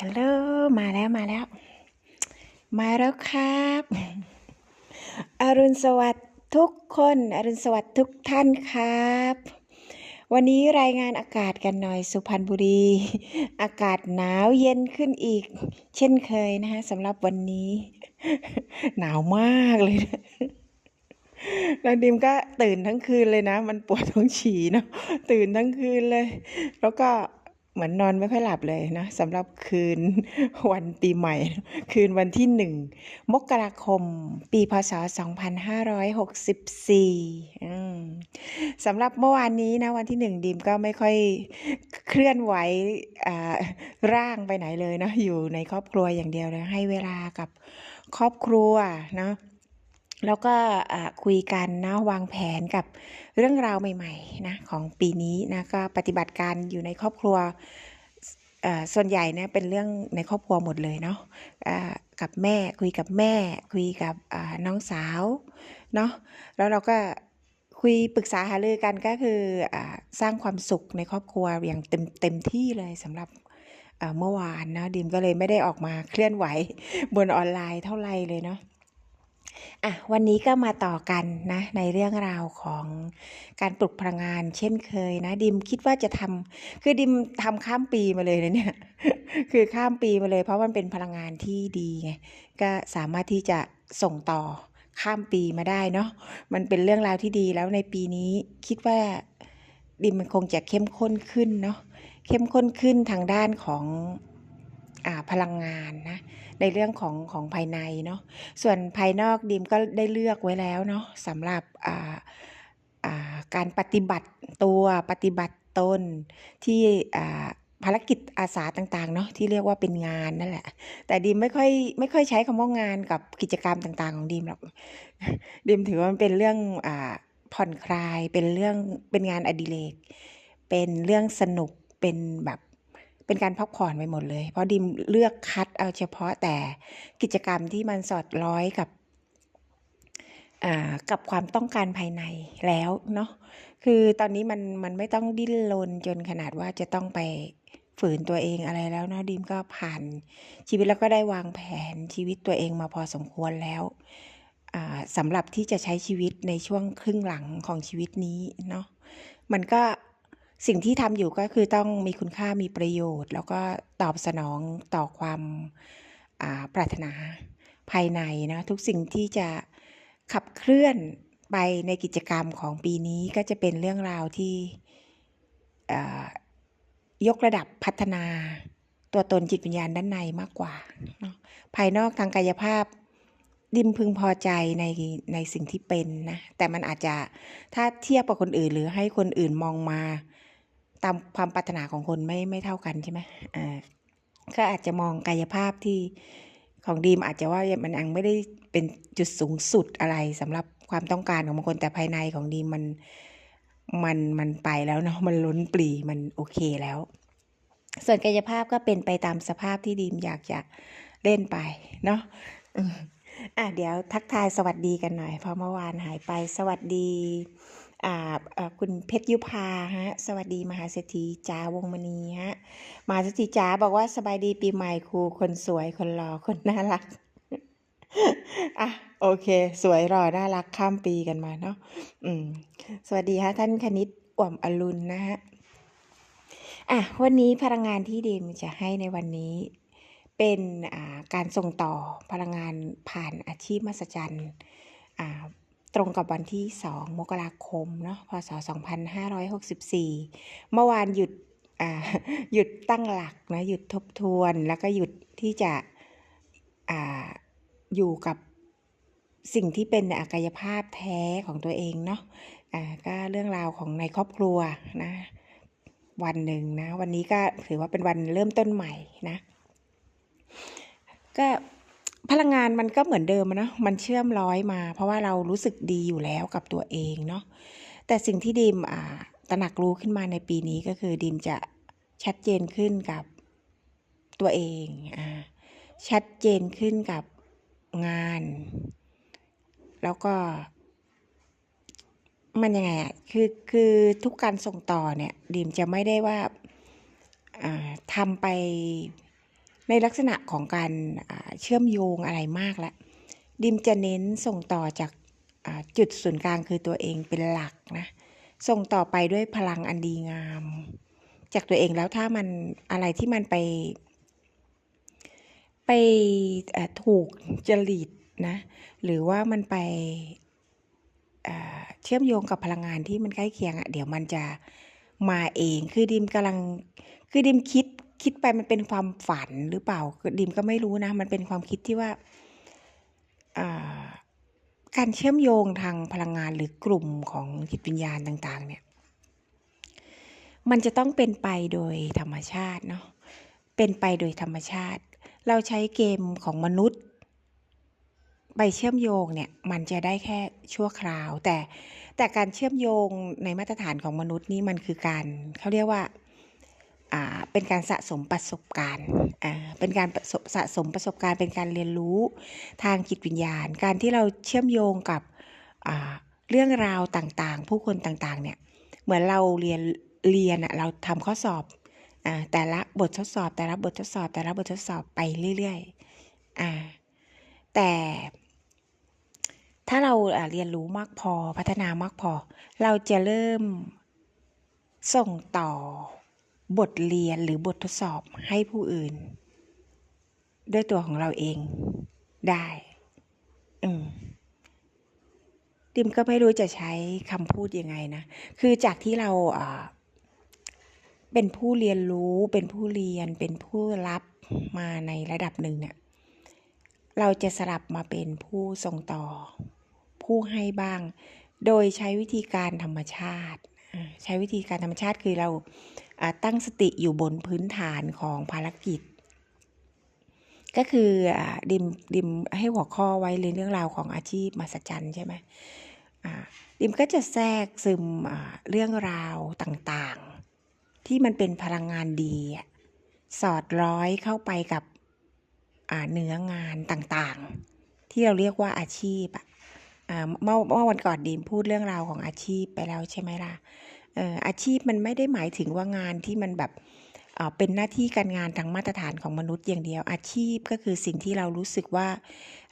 ฮัลโหลมาแล้วมาแล้ว มาแล้วครับ อรุณสวัสดิ์ทุกคน อรุณสวัสดิ์ทุกท่านครับ วันนี้รายงานอากาศกันหน่อยสุพรรณบุรี อากาศหนาวเย็นขึ้นอีก เช่นเคยนะฮะสำหรับวันนี้ หนาวมากเลยนะแล้วดิมก็ตื่นทั้งคืนเลยนะ มันปวดท้องฉี่เนาะตื่นทั้งคืนเลย แล้วก็ เหมือนนอนไม่ค่อยหลับเลยนะสำหรับคืนวันปีใหม่ คืนวันที่หนึ่งมกราคม ปีพศ 2564อสำหรับเมื่อวานนี้นะวันที่หนึ่งดิมก็ไม่ค่อยเคลื่อนไหวอ่าร่างไปไหนเลยนะอยู่ในครอบครัวอย่างเดียวเลยให้เวลากับครอบครัวเนาะ แล้วก็คุยกันนะวางแผนกับเรื่องราวใหม่ๆนะของปีนี้นะก็ปฏิบัติการอยู่ในครอบครัวส่วนใหญ่เนี่ยเป็นเรื่องในครอบครัวหมดเลยเนาะกับแม่คุยกับแม่ คุยกับน้องสาวเนาะแล้วเราก็คุยปรึกษาหารือกันก็คืออสร้างความสุขในครอบครัวอย่างเต็มเต็มที่เลยสำหรับเมื่อวานนะดิมก็เลยไม่ได้ออกมาเคลื่อนไหวบนออนไลน์เท่าไหร่เลยเนาะ อะวันนี้ก็มาต่อกันนะในเรื่องราวของการปลุกพลังงาน เช่นเคยนะ ดิมคิดว่าจะทำคือดิมทำข้ามปีมาเลยนะเนี่ยคือข้ามปีมาเลย เพราะมันเป็นพลังงานที่ดีไงก็สามารถที่จะส่งต่อข้ามปีมาได้เนาะมันเป็นเรื่องราวที่ดีแล้วในปีนี้คิดว่าดิมมันคงจะเข้มข้นขึ้นเนาะเข้มข้นขึ้นทางด้านของ พลังงานนะในเรื่องของของภายในเนาะส่วนภายนอกดิมก็ได้เลือกไว้แล้วเนาะสำหรับการปฏิบัติตัวปฏิบัติตนที่ภารกิจอาสาต่างๆเนาะที่เรียกว่าเป็นงานนั่นแหละ แต่ดิมไม่ค่อยไม่ค่อยใช้คำว่างานกับกิจกรรมต่างๆ ของดิมหรอกดิมถือว่ามันเป็นเรื่องอผ่อนคลายเป็นเรื่องเป็นงานอดิเรกเป็นเรื่องสนุกเป็นแบบ เป็นการพักผ่อนไปหมดเลย เพราะดิมเลือกคัดเอาเฉพาะแต่กิจกรรมที่มันสอดร้อยกับอ่ากับความต้องการภายในแล้วเนาะคือตอนนี้มันมันไม่ต้องดิ้นรนจนขนาดว่าจะต้องไปฝืนตัวเองอะไรแล้วเนาะดิมก็ผ่านชีวิตแล้วก็ได้วางแผนชีวิตตัวเองมาพอสมควรแล้วอ่าสำหรับที่จะใช้ชีวิตในช่วงครึ่งหลังของชีวิตนี้เนาะมันก็ สิ่งที่ทำอยู่ก็คือต้องมีคุณค่ามีประโยชน์ แล้วก็ตอบสนองต่อความาปรารถนาภายในนะทุกสิ่งที่จะขับเคลื่อนไปในกิจกรรมของปีนี้ก็จะเป็นเรื่องราวที่ยกระดับพัฒนาตัวตนจิตวิญญาณด้านในมากกว่า ภายนอกทางกายภาพดิมพึงพอใจในในสิ่งที่เป็นนะ แต่มันอาจจะถ้าเทียบกับคนอื่นหรือให้คนอื่นมองมา ตามความปรารถนาของคนไม่ไม่เท่ากันใช่ไหมอ่าก็อาจจะมองกายภาพที่ของดีมอาจจะว่ามันยังไม่ได้เป็นจุดสูงสุดอะไรสำหรับความต้องการของบางคนแต่ภายในของดีมมันมันมันไปแล้วเนาะมันล้นปลีมันโอเคแล้ว ส่วนกายภาพก็เป็นไปตามสภาพที่ดีมอยากจะเล่นไปเนาะอะเดี๋ยวทักทายสวัสดีกันหน่อยเพราะเมื่อวานหายไปสวัสดี คุณเพชรยุพาฮะ สวัสดีมหาเศรษฐีจ้าวงมณีฮะ มหาเศรษฐีจ๋าบอกว่าสบายดีปีใหม่ครูคนสวยคนหล่อคนน่ารักอะโอเค สวยหล่อน่ารักข้ามปีกันมาเนาะอืม สวัสดีฮะท่านคณิตอ่วมอรุณนะฮะอะวันนี้พลังงานที่ดีมจะให้ในวันนี้เป็นอ่าการส่งต่อพลังงานผ่านอาชีพมหัศจรรย์อ่า ตรงกับวันที่ 2 มกราคมเนาะพศ 2564 เมื่อวานหยุดอ่าหยุดตั้งหลักนะหยุดทบทวนแล้วก็หยุดที่จะออยู่กับสิ่งที่เป็นอกายภาพแท้ของตัวเองเนาะอ่าก็เรื่องราวของในครอบครัวนะวันหนึ่งนะวันนี้ก็ถือว่าเป็นวันเริ่มต้นใหม่นะก็ พลังงานมันก็เหมือนเดิมนะมันเชื่อมร้อยมา เพราะว่าเรารู้สึกดีอยู่แล้วกับตัวเองเนาะแต่สิ่งที่ดีมอ่าตระหนักรู้ขึ้นมาในปีนี้ก็คือดีมจะชัดเจนขึ้นกับตัวเองอ่าชัดเจนขึ้นกับงาน แล้วก็ มันยังไงอะคือคือทุกการส่งต่อเนี่ยดีมจะไม่ได้ว่าอ่าทำไป ในลักษณะของการเชื่อมโยงอะไรมากแล้วดิมจะเน้นส่งต่อจากจุดศูนย์กลางคือตัวเองเป็นหลักนะ ส่งต่อไปด้วยพลังอันดีงาม จากตัวเองแล้วถ้ามันอะไรที่มันไป ไปถูกจริตนะ หรือว่ามันไปเอ่อเชื่อมโยงกับพลังงานที่มันใกล้เคียงอะ่ะเดี๋ยวมันจะมาเอง คือดิมกำลัง คือดิมคิด คิดไปมันเป็นความฝันหรือเปล่าดิมก็ไม่รู้นะ มันเป็นความคิดที่ว่าการเชื่อมโยงทางพลังงานหรือกลุ่มของจิตวิญญาณต่าง ๆ เนี่ย มันจะต้องเป็นไปโดยธรรมชาติเนาะเป็นไปโดยธรรมชาติ เราใช้เกมของมนุษย์ ไปเชื่อมโยงเนี่ย มันจะได้แค่ชั่วคราว แต่แต่การเชื่อมโยงในมาตรฐานของมนุษย์นี่มันคือการเขาเรียกว่า เป็นการสะสมประสบการณ์อ่าเป็นการประสสะสมประสบการณ์ เป็นการเรียนรู้ทางจิตวิญญาณ การที่เราเชื่อมโยงกับอ่าเรื่องราวต่างๆ ผู้คนต่างๆ เนี่ย เหมือนเราเรียนเรียนอะเราทำข้อสอบอ่าแต่ละบททดสอบ แต่ละบททดสอบ แต่ละบททดสอบไปเรื่อยๆอ่าแต่ถ้าเราเรียนรู้มากพอพัฒนามากพอ เราจะเริ่มส่งต่อ บทเรียนหรือบททดสอบให้ผู้อื่น ด้วยตัวของเราเองได้ อืมดิมก็ไม่รู้จะใช้คำพูดยังไงนะ คือจากที่เราเป็นผู้เรียนรู้ เป็นผู้เรียน เป็นผู้รับมาในระดับหนึ่งเนี่ย เราจะสลับมาเป็นผู้ส่งต่อ ผู้ให้บ้าง โดยใช้วิธีการธรรมชาติ ใช้วิธีการธรรมชาติคือเรา ตั้งสติอยู่บนพื้นฐานของภารกิจ ก็คืออดิมดิมให้หัวข้อไว้เลยเรื่องราวของอาชีพมหัศจรรย์ใช่ไหมดิมก็จะแทรกซึมเรื่องราวต่างๆ ที่มันเป็นพลังงานดีสอดร้อยเข้าไปกับเนื้องานต่างๆ ที่เราเรียกว่าอาชีพอะอ่าเมื่อเมื่อวันก่อนดิมพูดเรื่องราวของอาชีพไปแล้วใช่ไหมล่ะ อาชีพมันไม่ได้หมายถึงว่างานที่มันแบบเป็นหน้าที่การงานทางมาตรฐานของมนุษย์อย่างเดียว อาชีพก็คือสิ่งที่เรารู้สึกว่า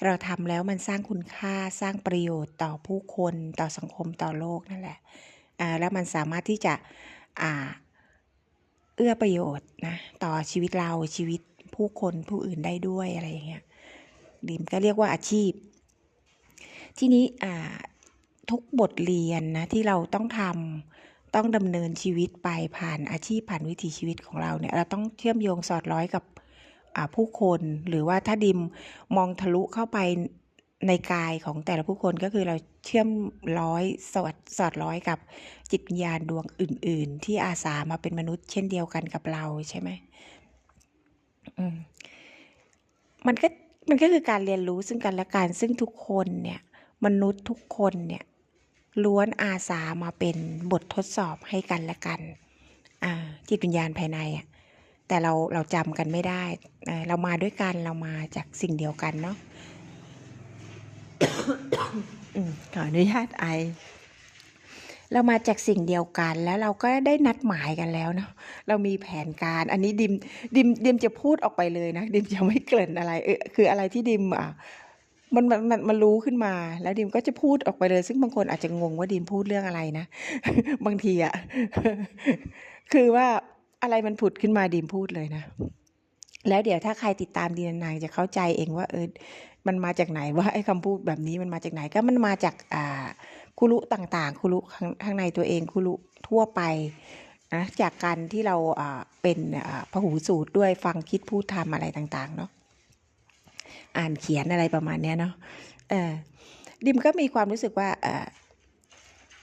เราทำแล้วมันสร้างคุณค่าสร้างประโยชน์ต่อผู้คนต่อสังคมต่อโลกนั่นแหละแล้วมันสามารถที่จะอเอื้อประโยชน์นะต่อชีวิตเราชีวิตผู้คนผู้อื่นได้ด้วยอะไรอย่างเงี้ยดิมก็เรียกว่าอาชีพ ที่นี้ทุกบทเรียนนะที่เราต้องทำ ต้องดำเนินชีวิตไปผ่านอาชีพผ่านวิถีชีวิตของเราเนี่ยเราต้องเชื่อมโยงสอดร้อยกับผู้คนหรือว่าถ้าดิมมองทะลุเข้าไปในกายของแต่ละผู้คนก็คือเราเชื่อมร้อยสอดสอดร้อยกับจิตวิญญาณดวงอื่น ๆ ที่อาสามาเป็นมนุษย์เช่นเดียวกันกับเราใช่ไหมอืมมันก็มันก็คือการเรียนรู้ซึ่งกันและกันซึ่งทุกคนเนี่ย มนุษย์ทุกคนเนี่ย ล้วนอาสามาเป็นบททดสอบให้กันและกันอ่าจิตวิญญาณภายในอะแต่เราเราจำกันไม่ได้ เรามาด้วยกันเรามาจากสิ่งเดียวกันเนาะขออนุญาตไอ เรามาจากสิ่งเดียวกัน แล้วเราก็ได้นัดหมายกันแล้วเนาะเรามีแผนการ อันนี้ดิมดิมดิมจะพูดออกไปเลยนะ ดิมจะไม่เกริ่นอะไรเออคืออะไรที่ดิมอะ มันมันมันมันรู้ขึ้นมา แล้วดิมก็จะพูดออกไปเลย ซึ่งบางคนอาจจะงงว่าดิมพูดเรื่องอะไรนะ บางทีอะคือว่าอะไรมันผุดขึ้นมาดิมพูดเลยนะ แล้วเดี๋ยวถ้าใครติดตามดีนานๆจะเข้าใจเองว่า เออ มันมาจากไหนว่าไอ้คำพูดแบบนี้มันมาจากไหนก็มันมาจากอ่าคุรุต่างๆคุรุข้างข้างในตัวเองคุรุทั่วไปนะจากการที่เราอ่าเป็นอ่าพหูสูตรด้วยฟังคิดพูดทำอะไรต่าง ๆ เนาะ อ่านเขียนอะไรประมาณนี้เนาะเออดิมก็มีความรู้สึกว่าเออ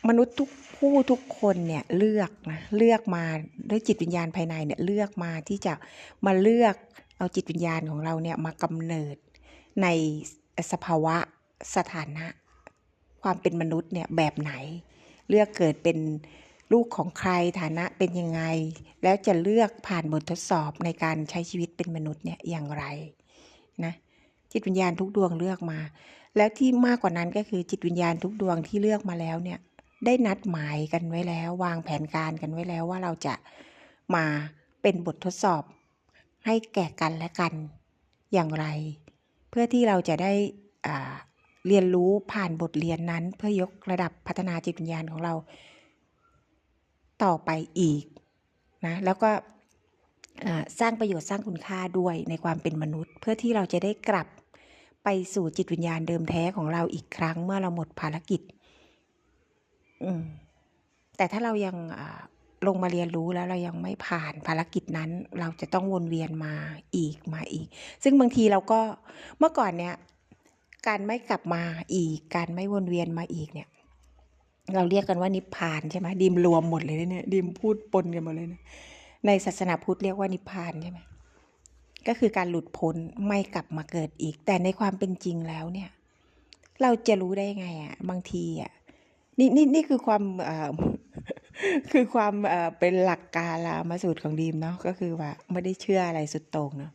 มนุษย์ทุกผู้ทุกคนเนี่ยเลือกนะเลือกมาด้วยจิตวิญญาณภายในเนี่ยเลือกมาที่จะมาเลือกเอาจิตวิญญาณของเราเนี่ยมากำเนิดในสภาวะสถานะ ความเป็นมนุษย์เนี่ยแบบไหน เลือกเกิดเป็นลูกของใครฐานะเป็นยังไง แล้วจะเลือกผ่านบททดสอบในการใช้ชีวิตเป็นมนุษย์เนี่ยอย่างไรนะ จิตวิญญาณทุกดวงเลือกมา แล้วที่มากกว่านั้นก็คือจิตวิญญาณทุกดวงที่เลือกมาแล้วเนี่ยได้นัดหมายกันไว้แล้ว วางแผนการกันไว้แล้วว่าเราจะมาเป็นบททดสอบ ให้แก่กันและกันอย่างไร เพื่อที่เราจะได้เรียนรู้ผ่านบทเรียนนั้น เพื่อยกระดับพัฒนาจิตวิญญาณของเรา ต่อไปอีกนะแล้วก็สร้างประโยชน์สร้างคุณค่าด้วยในความเป็นมนุษย์ เพื่อที่เราจะได้กลับ ไปสู่จิตวิญญาณเดิมแท้ของเราอีกครั้ง เมื่อเราหมดภารกิจ อืม แต่ถ้าเรายังลงมาเรียนรู้แล้วเรายังไม่ผ่านภารกิจนั้น เราจะต้องวนเวียนมาอีกมาอีก ซึ่งบางทีเราก็เมื่อก่อนเนี้ยการไม่กลับมาอีก การไม่วนเวียนมาอีกเนี่ย เราเรียกกันว่านิพพานใช่ไหมดิมรวมหมดเลยเนี่ยดิมพูดปนกันหมดเลยนะในศาสนาพุทธเรียกว่านิพพานใช่ไหม ก็คือการหลุดพ้นไม่กลับมาเกิดอีก แต่ในความเป็นจริงแล้วเนี่ย เราจะรู้ได้ไงอะ บางทีอะนี่นี่นี่คือความเออคือความเออเป็นหลักการละมาสูตรของดีมเนาะก็คือว่าไม่ได้เชื่ออะไรสุดโต่งเนาะ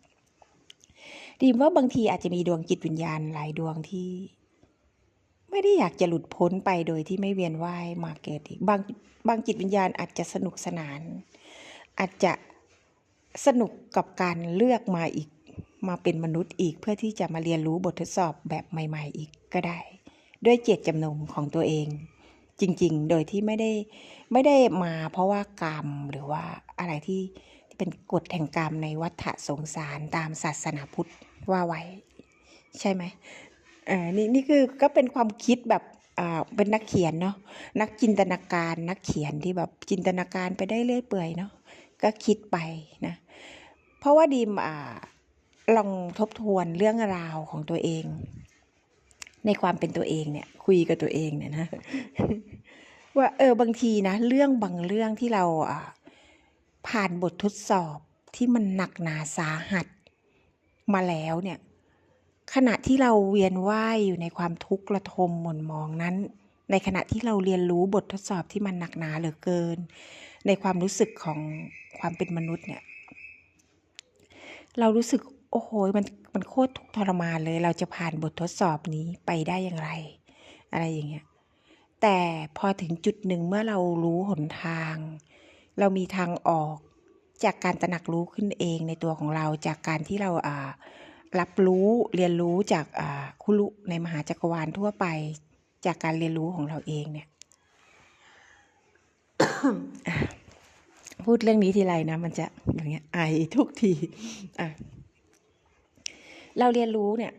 ดีมว่าบางทีอาจจะมีดวงจิตวิญญาณหลายดวงที่ ไม่ได้อยากจะหลุดพ้นไปโดยที่ไม่เวียนว่ายมาเกิดอีกบางบางจิตวิญญาณอาจจะสนุกสนาน อาจจะ สนุกกับการเลือกมาอีกมาเป็นมนุษย์อีกเพื่อที่จะมาเรียนรู้บททดสอบแบบใหม่ ๆ อีกก็ได้ ด้วยเจตจำนงของตัวเอง จริงๆ โดยที่ไม่ได้ไม่ได้มาเพราะว่ากรรมหรือว่าอะไรที่ที่เป็นกฎแห่งกรรมในวัฏสงสารตามศาสนาพุทธว่าไว้ ใช่ไหมเออนี่นี่คือก็เป็นความคิดแบบอ่าเป็นนักเขียนเนาะนักจินตนาการนักเขียนที่แบบจินตนาการไปได้เรื่อยเปื่อยเนาะก็คิดไปนะ เพราะว่าดีมอ่าลองทบทวนเรื่องราวของตัวเอง ในความเป็นตัวเองเนี่ย คุยกับตัวเองเนี่ยนะว่าเออบางทีนะเรื่องบางเรื่องที่เราอ่าผ่านบททดสอบที่มันหนักหนาสาหัสมาแล้วเนี่ย ขณะที่เราเวียนว่ายอยู่ในความทุกข์ระทมหม่นมองนั้น ในขณะที่เราเรียนรู้บททดสอบที่มันหนักหนาเหลือเกิน ในความรู้สึกของความเป็นมนุษย์เนี่ย เรารู้สึกโอ้โหมันมันโคตรทุกข์ทรมานเลย เราจะผ่านบททดสอบนี้ไปได้อย่างไร อะไรอย่างเงี้ยแต่พอถึงจุดหนึ่งเมื่อเรารู้หนทาง เรามีทางออกจากการตระหนักรู้ขึ้นเองในตัวของเราจากการที่เราอ่ารับรู้เรียนรู้จากคุรุในมหาจักรวาลทั่วไปจากการเรียนรู้ของเราเองเนี่ย พูดเรื่องนี้ทีไรนะ มันจะอย่างเงี้ยไอทุกทีอะเราเรียนรู้เนี่ย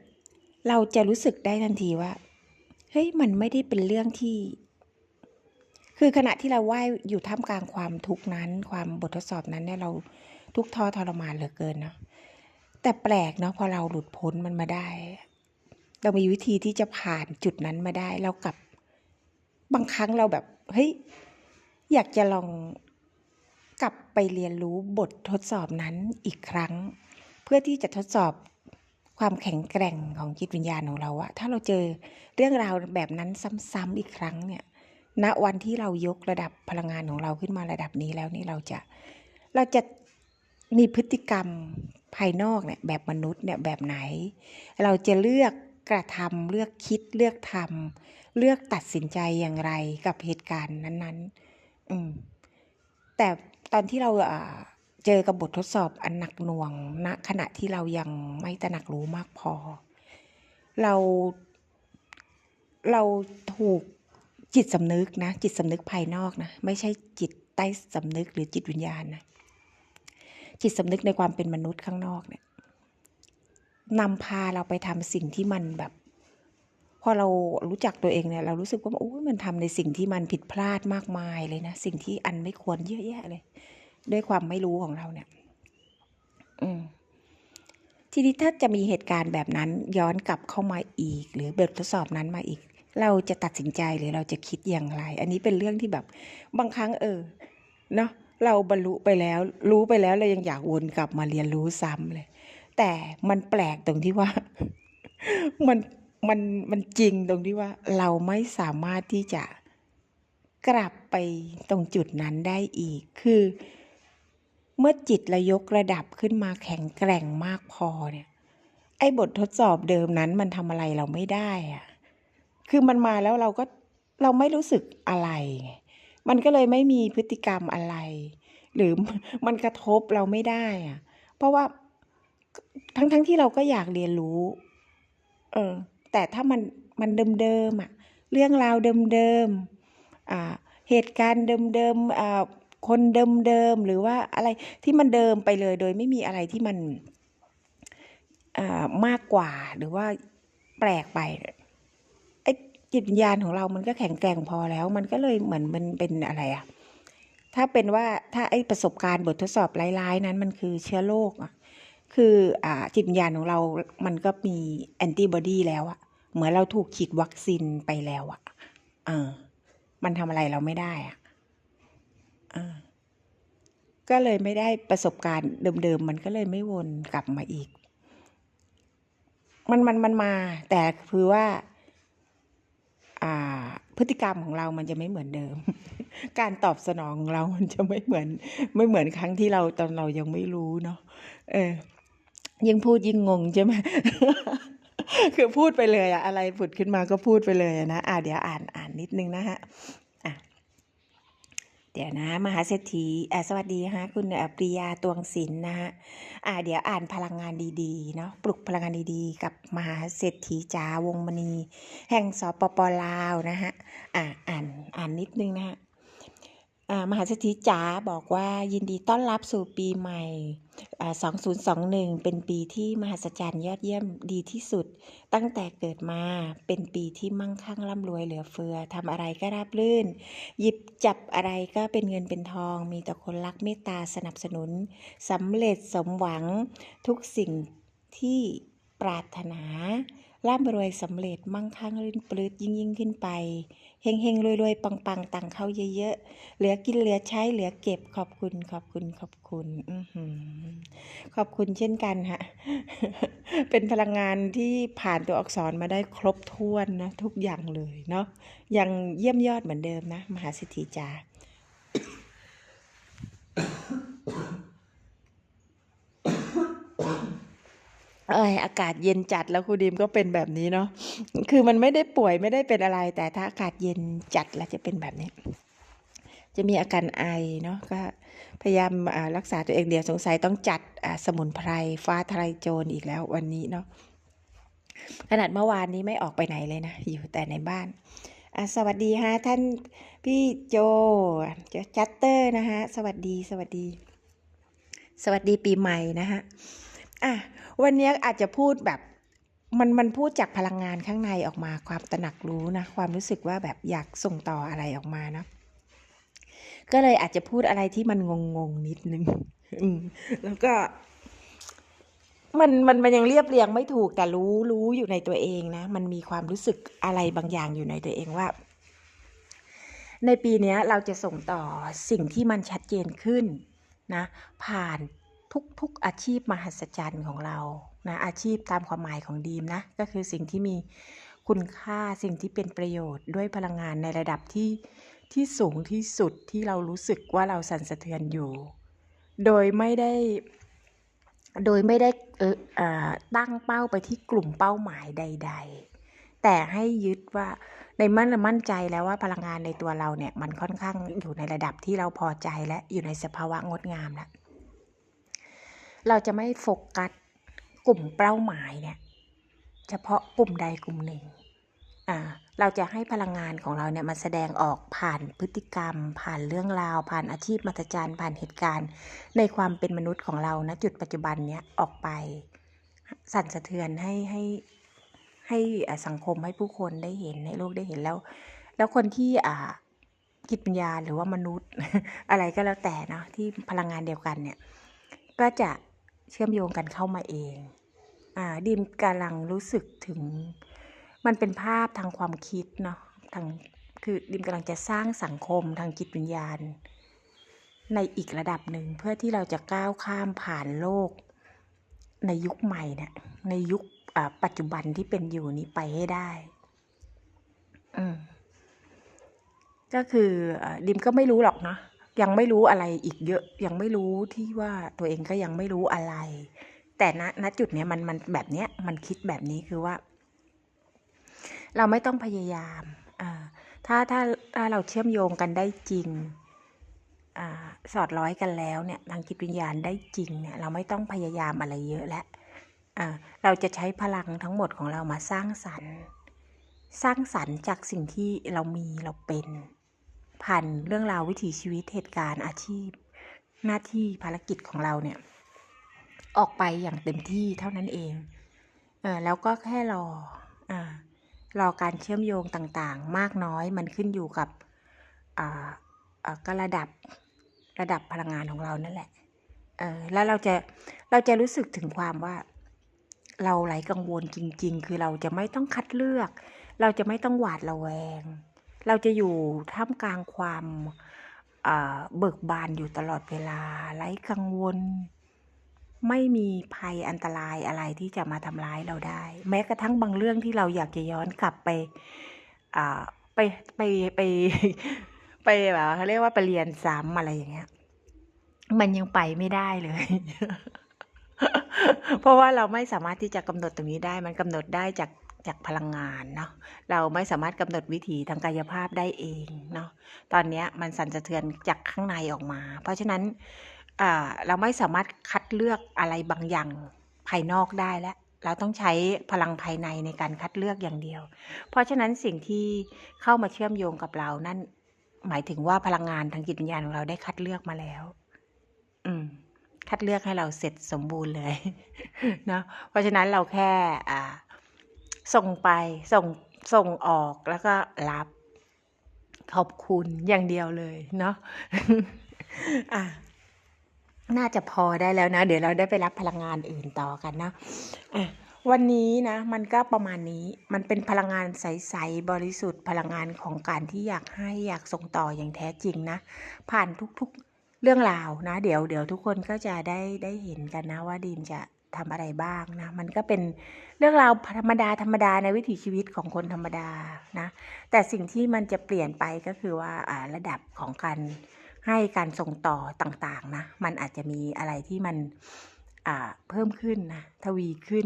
เราจะรู้สึกได้ทันทีว่าเฮ้ยมันไม่ได้เป็นเรื่องที่ คือขณะที่เราว่ายอยู่ท่ามกลางความทุกข์นั้น ความบททดสอบนั้นเนี่ยเราทุกท้อทรมานเหลือเกินเนาะแต่แปลกเนาะพอเราหลุดพ้นมันมาได้ เรามีวิธีที่จะผ่านจุดนั้นมาได้เรากับบางครั้งเราแบบเฮ้ยอยากจะลอง กลับไปเรียนรู้บททดสอบนั้นอีกครั้ง เพื่อที่จะทดสอบความแข็งแกร่งของจิตวิญญาณของเราอะถ้าเราเจอเรื่องราวแบบนั้นซ้ำๆอีกครั้งเนี่ยณวันที่เรายกระดับพลังงานของเราขึ้นมาระดับนี้แล้วนี่เราจะเราจะมีพฤติกรรมภายนอกเนี่ยแบบมนุษย์เนี่ยแบบไหน เราจะเลือกกระทำเลือกคิดเลือกทำเลือกตัดสินใจอย่างไรกับเหตุการณ์นั้น ๆ อืมแต่ ตอนที่เราเจอกับบททดสอบอันหนักหน่วงณขณะที่เรายังไม่ตระหนักรู้มากพอ เราเราถูกจิตสำนึกนะ จิตสำนึกภายนอกนะ ไม่ใช่จิตใต้สำนึกหรือจิตวิญญาณนะจิตสำนึกในความเป็นมนุษย์ข้างนอกเนี่ยนำพาเราไปทำสิ่งที่มันแบบ พอเรารู้จักตัวเองเนี่ยเรารู้สึกว่าโอ้ยมันทำในสิ่งที่มันผิดพลาดมากมายเลยนะ สิ่งที่อันไม่ควรเยอะแยะเลย ด้วยความไม่รู้ของเราเนี่ย อืมทีนี้ถ้าจะมีเหตุการณ์แบบนั้นย้อนกลับเข้ามาอีก หรือบททดสอบนั้นมาอีก เราจะตัดสินใจหรือเราจะคิดอย่างไร อันนี้เป็นเรื่องที่แบบ บางครั้งเออเนาะเราบรรลุไปแล้ว รู้ไปแล้วเรายังอยากวนกลับมาเรียนรู้ซ้ำเลย แต่มันแปลกตรงที่ว่า มัน มันมันจริงตรงที่ว่าเราไม่สามารถที่จะกลับไปตรงจุดนั้นได้อีก คือ เมื่อจิตเรายกระดับขึ้นมาแข็งแกร่งมากพอเนี่ย ไอ้บททดสอบเดิมนั้นมันทำอะไรเราไม่ได้อะคือมันมาแล้วเราก็เราไม่รู้สึกอะไร มันก็เลยไม่มีพฤติกรรมอะไร หรือมันกระทบเราไม่ได้อะเพราะว่าทั้งทั้งที่เราก็อยากเรียนรู้ เออ แต่ถ้ามันมันเดิมๆอะเรื่องราวเดิมๆอ่าเหตุการณ์เดิมๆอ่าคนเดิมๆหรือว่าอะไรที่มันเดิมไปเลย โดยไม่มีอะไรที่มันอ่ามากกว่าหรือว่าแปลกไปไอ้จิตวิญญาณของเรา มันก็แข็งแกร่งพอแล้ว มันก็เลยเหมือนมันเป็นอะไรอะถ้าเป็นว่าถ้าไอ้ประสบการณ์บททดสอบร้ายๆ นั้นมันคือเชื้อโรคอะคืออ่าจิตวิญญาณของเรา มันก็มีแอนติบอดีแล้วอะ เหมือนเราถูกฉีดวัคซีนไปแล้วอะเออ มันทำอะไรเราไม่ได้อะเออก็เลยไม่ได้ประสบการณ์เดิมๆ มันก็เลยไม่วนกลับมาอีก มันมันมันมา แต่คือว่า อ่า พฤติกรรมของเรามันจะไม่เหมือนเดิม การตอบสนองของเรามันจะไม่เหมือน ไม่เหมือนครั้งที่เราตอนเรายังไม่รู้เนาะ เออ ยิ่งพูดยิ่งงงใช่ไหม คือพูดไปเลยอะอะไรผุดขึ้นมาก็พูดไปเลยนะอ่าเดี๋ยวอ่านอ่านนิดนึงนะฮะอะเดี๋ยวนะ มหาเศรษฐีอ่าสวัสดีฮะคุณปริยาตวงศิลป์นะฮะอ่าเดี๋ยวอ่านพลังงานดีๆเนาะปลุกพลังงานดีๆ กับมหาเศรษฐีจาวงมณี แห่งสปปลาวนะฮะอ่าอ่านอ่านนิดนึงนะฮะ มหาเศรษฐีจ๋าบอกว่ายินดีต้อนรับสู่ปีใหม่ 2021 เป็นปีที่มหัศจรรย์ยอดเยี่ยมดีที่สุด ตั้งแต่เกิดมาเป็นปีที่มั่งคั่งร่ำรวยเหลือเฟือทำอะไรก็ราบรื่น หยิบจับอะไรก็เป็นเงินเป็นทอง มีแต่คนรักเมตตาสนับสนุนสำเร็จสมหวังทุกสิ่งที่ปรารถนาร่ำรวยสำเร็จมั่งคั่งรื่นปลื้ดยิ่งยิ่งขึ้นไป เฮงเฮงรวยรวยปังปังตังเข้าเยอะๆ เหลือกินเหลือใช้เหลือเก็บขอบคุณขอบคุณขอบคุณอขอบคุณเช่นกันฮะเป็นพลังงานที่ผ่านตัวอักษรมาได้ครบถ้วนนะทุกอย่างเลยเนาะยังเยี่ยมยอดเหมือนเดิมนะ มหาสิทธิจา เอยอากาศเย็นจัดแล้วครูดิมก็เป็นแบบนี้เนาะคือมันไม่ได้ป่วยไม่ได้เป็นอะไร แต่ถ้าอากาศเย็นจัดแล้วจะเป็นแบบนี้ จะมีอาการไอเนาะก็พยายามอ่ารักษาตัวเองเดียวสงสัยต้องจัดอ่าสมุนไพรฟ้าทลายโจรอีกแล้ววันนี้เนาะขนาดเมื่อวานนี้ไม่ออกไปไหนเลยนะ อยู่แต่ในบ้านอะสวัสดีฮะท่านพี่โจจัตเตอร์นะฮะสวัสดีสวัสดี สวัสดีปีใหม่นะฮะอะ วันนี้อาจจะพูดแบบมันมันพูดจากพลังงานข้างในออกมาความตระหนักรู้นะ ความรู้สึกว่าแบบอยากส่งต่ออะไรออกมานะ ก็เลยอาจจะพูดอะไรที่มันงงงๆนิดนึงแล้วก็ มันมันมันยังเรียบเรียงไม่ถูกแต่รู้รู้อยู่ในตัวเองนะ มันมีความรู้สึกอะไรบางอย่างอยู่ในตัวเองว่า ในปีนี้เราจะส่งต่อสิ่งที่มันชัดเจนขึ้นนะ ผ่าน ทุกๆอาชีพมหัศจรรย์ของเรานะอาชีพตามความหมายของดีมนะก็คือสิ่งที่มีคุณค่าสิ่งที่เป็นประโยชน์ด้วยพลังงานในระดับที่ที่สูงที่สุดที่เรารู้สึกว่าเราสั่นสะเทือนอยู่ โดยไม่ได้ โดยไม่ได้เออตั้งเป้าไปที่กลุ่มเป้าหมายใด ๆ แต่ให้ยึดว่าในมั่นมั่นใจแล้วว่าพลังงานในตัวเราเนี่ยมันค่อนข้างอยู่ในระดับที่เราพอใจและอยู่ในสภาวะงดงามแล้ว เราจะไม่โฟกัสกลุ่มเป้าหมายเนี่ยเฉพาะกลุ่มใดกลุ่มหนึ่งอ่าเราจะให้พลังงานของเราเนี่ยมันแสดงออกผ่านพฤติกรรม ผ่านเรื่องราว ผ่านอาชีพมัตจรรย์ผ่านเหตุการณ์ ในความเป็นมนุษย์ของเราณจุดปัจจุบันเนี้ยออกไป สั่นสะเทือนให้ให้ให้สังคมให้ผู้คนได้เห็นให้โลกได้เห็นแล้ว แล้วคนที่อ่าจิตวิญญาณหรือว่ามนุษย์ อะไรก็แล้วแต่เนาะที่พลังงานเดียวกันเนี่ย ก็จะ เชื่อมโยงกันเข้ามาเองอ่าดิมกำลังรู้สึกถึง มันเป็นภาพทางความคิดเนาะทางคือดิมกำลังจะสร้างสังคมทางจิตวิญญาณ ในอีกระดับหนึ่งเพื่อที่เราจะก้าวข้ามผ่านโลก ในยุคใหม่เนี่ยในยุคปัจจุบันที่เป็นอยู่นี้ไปให้ได้ อืมก็คือดิมก็ไม่รู้หรอกเนาะ ยังไม่รู้อะไรอีกเยอะยังไม่รู้ที่ว่าตัวเองก็ยังไม่รู้อะไร แต่ณณจุดเนี้ยมันมันแบบเนี้ยมันคิดแบบนี้คือว่า เราไม่ต้องพยายามอ่าถ้าถ้าถ้าเราเชื่อมโยงกันได้จริงอสอดร้อยกันแล้วเนี่ยทางจิตวิญญาณได้จริงเนี่ยเราไม่ต้องพยายามอะไรเยอะแล้วเราจะใช้พลังทั้งหมดของเรามาสร้างสรรค์ สร้างสรรค์จากสิ่งที่เรามีเราเป็น ผ่านเรื่องราววิถีชีวิตเหตุการณ์อาชีพ หน้าที่ภารกิจของเราเนี่ยออกไปอย่างเต็มที่เท่านั้นเองเออแล้วก็แค่รออรอการเชื่อมโยงต่างๆ มากน้อยมันขึ้นอยู่กับก็ระดับระดับพลังงานของเรานั่นแหละเออแล้วเราจะเราจะรู้สึกถึงความว่าเราไหลกังวลจริง ๆ คือเราจะไม่ต้องคัดเลือก เราจะไม่ต้องหวาดระแวง เราจะอยู่ท่ามกลางความเบิกบานอยู่ตลอดเวลาไร้กังวล ไม่มีภัยอันตรายอะไรที่จะมาทำร้ายเราได้ แม้กระทั่งบางเรื่องที่เราอยากจะย้อนกลับไปไปไปไปไปแบบเขาเรียกว่าไปเรียนซ้ำอะไรอย่างเงี้ย มันยังไปไม่ได้เลย เพราะว่าเราไม่สามารถที่จะกำหนดตรงนี้ได้ มันกำหนดได้จาก จากพลังงานเนาะเราไม่สามารถกำหนดวิถีทางกายภาพได้เองเนาะตอนนี้มันสั่นสะเทือนจากข้างในออกมา เพราะฉะนั้นเราไม่สามารถคัดเลือกอะไรบางอย่างภายนอกได้แล้วเราต้องใช้พลังภายในในการคัดเลือกอย่างเดียว เพราะฉะนั้นสิ่งที่เข้ามาเชื่อมโยงกับเรานั่นหมายถึงว่าพลังงานทางจิตวิญญาณของเราได้คัดเลือกมาแล้ว อืม คัดเลือกให้เราเสร็จสมบูรณ์เลย เนาะเพราะฉะนั้นเราแค่ อ่า ส่งไปส่งส่งออกแล้วก็รับ ขอบคุณอย่างเดียวเลยเนาะอะน่าจะพอได้แล้วนะ เดี๋ยวเราได้ไปรับพลังงานอื่นต่อกันเนาะอะวันนี้นะมันก็ประมาณนี้มันเป็นพลังงานใสๆบริสุทธิ์พลังงานของการที่อยากให้อยากส่งต่ออย่างแท้จริงนะ ผ่านทุกๆเรื่องราวนะ เดี๋ยวเดี๋ยวทุกคนก็จะได้ได้เห็นกันนะว่าดีมจะ ทำอะไรบ้างนะมันก็เป็นเรื่องราวธรรมดาธรรมดาในวิถีชีวิตของคนธรรมดานะแต่สิ่งที่มันจะเปลี่ยนไปก็คือว่าระดับของการให้การส่งต่อต่างๆนะมันอาจจะมีอะไรที่มันเพิ่มขึ้นนะทวีขึ้น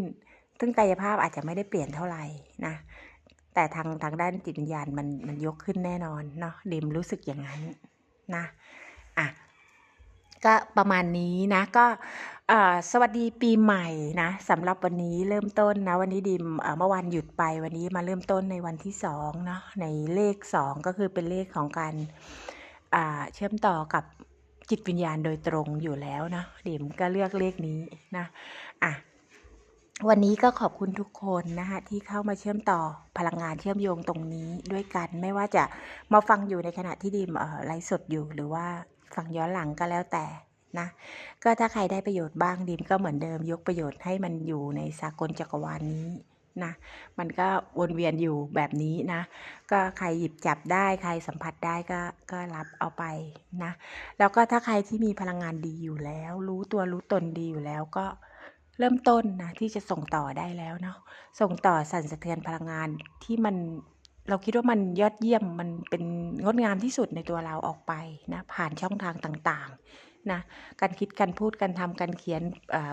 ซึ่งกายภาพอาจจะไม่ได้เปลี่ยนเท่าไหร่นะแต่ทางทางด้านจิตวิญญาณมันมันยกขึ้นแน่นอนเนาะดิมรู้สึกอย่างนั้นนะอะก็ประมาณนี้นะก็ สวัสดีปีใหม่นะสำหรับวันนี้เริ่มต้นนะ วันนี้ดิมเมื่อวานหยุดไปวันนี้มาเริ่มต้นในวันที่สองเนาะในเลขสองก็คือเป็นเลขของการเชื่อมต่อกับจิตวิญญาณโดยตรงอยู่แล้วนะดิมก็เลือกเลขนี้นะอะวันนี้ก็ขอบคุณทุกคนนะคะที่เข้ามาเชื่อมต่อพลังงานเชื่อมโยงตรงนี้ด้วยกันไม่ว่าจะมาฟังอยู่ในขณะที่ดิมไลฟ์สดอยู่หรือว่าฟังย้อนหลังก็แล้วแต่ นะ ก็ถ้าใครได้ประโยชน์บ้างดิมก็เหมือนเดิมยกประโยชน์ให้มันอยู่ในสากลจักรวาลนี้นะ มันก็วนเวียนอยู่แบบนี้นะ ก็ใครหยิบจับได้ใครสัมผัสได้ก็ก็รับเอาไปนะ แล้วก็ถ้าใครที่มีพลังงานดีอยู่แล้ว รู้ตัวรู้ตนดีอยู่แล้วก็เริ่มต้นนะที่จะส่งต่อได้แล้วเนาะส่งต่อสั่นสะเทือนพลังงานที่มันเราคิดว่ามันยอดเยี่ยมมันเป็นงดงามที่สุดในตัวเราออกไปนะผ่านช่องทางต่างๆ นะการคิดการพูดการทำการเขียน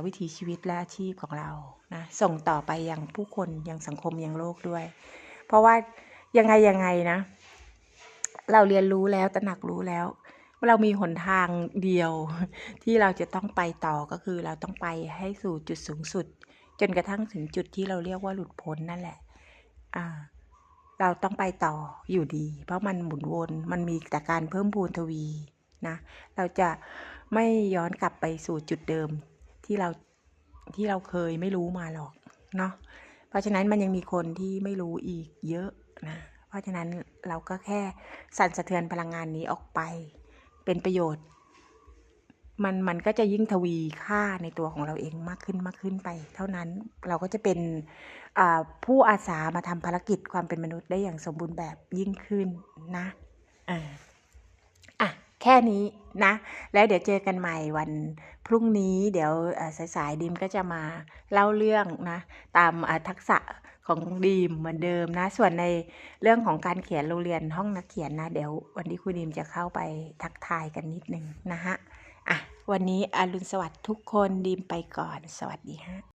วิถีชีวิตและอาชีพของเรานะส่งต่อไปอยังผู้คนยังสังคมยังโลกด้วย เพราะว่ายังไงยังไงนะ เราเรียนรู้แล้วตระหนักรู้แล้วว่าเรามีหนทางเดียวที่เราจะต้องไปต่อก็คือเราต้องไปให้สู่จุดสูงสุด จนกระทั่งถึงจุดที่เราเรียกว่าหลุดพ้นนั่นแหละ อ่า เราต้องไปต่ออยู่ดี เพราะมันหมุนวน มันมีแต่การเพิ่มพูนทวีนะ เราจะ ไม่ย้อนกลับไปสู่จุดเดิมที่เราที่เราเคยไม่รู้มาหรอกเนาะเพราะฉะนั้นมันยังมีคนที่ไม่รู้อีกเยอะนะเพราะฉะนั้นเราก็แค่สั่นสะเทือนพลังงานนี้ออกไป เป็นประโยชน์ มันมันก็จะยิ่งทวีค่าในตัวของเราเองมากขึ้นมากขึ้นไป เท่านั้นเราก็จะเป็นผู้อาสามาทำภารกิจความเป็นมนุษย์ได้อย่างสมบูรณ์แบบยิ่งขึ้นนะอ่า แค่นี้นะ แล้วเดี๋ยวเจอกันใหม่วันพรุ่งนี้เดี๋ยวสายๆดิมก็จะมาเล่าเรื่องนะ ตามทักษะของดีมเหมือนเดิมนะ ส่วนในเรื่องของการเขียนโรงเรียนห้องนักเขียนนะ เดี๋ยววันนี้ครูดีมจะเข้าไปทักทายกันนิดนึงนะฮะอะวันนี้อรุณสวัสดิ์ทุกคนดีมไปก่อน สวัสดีฮะ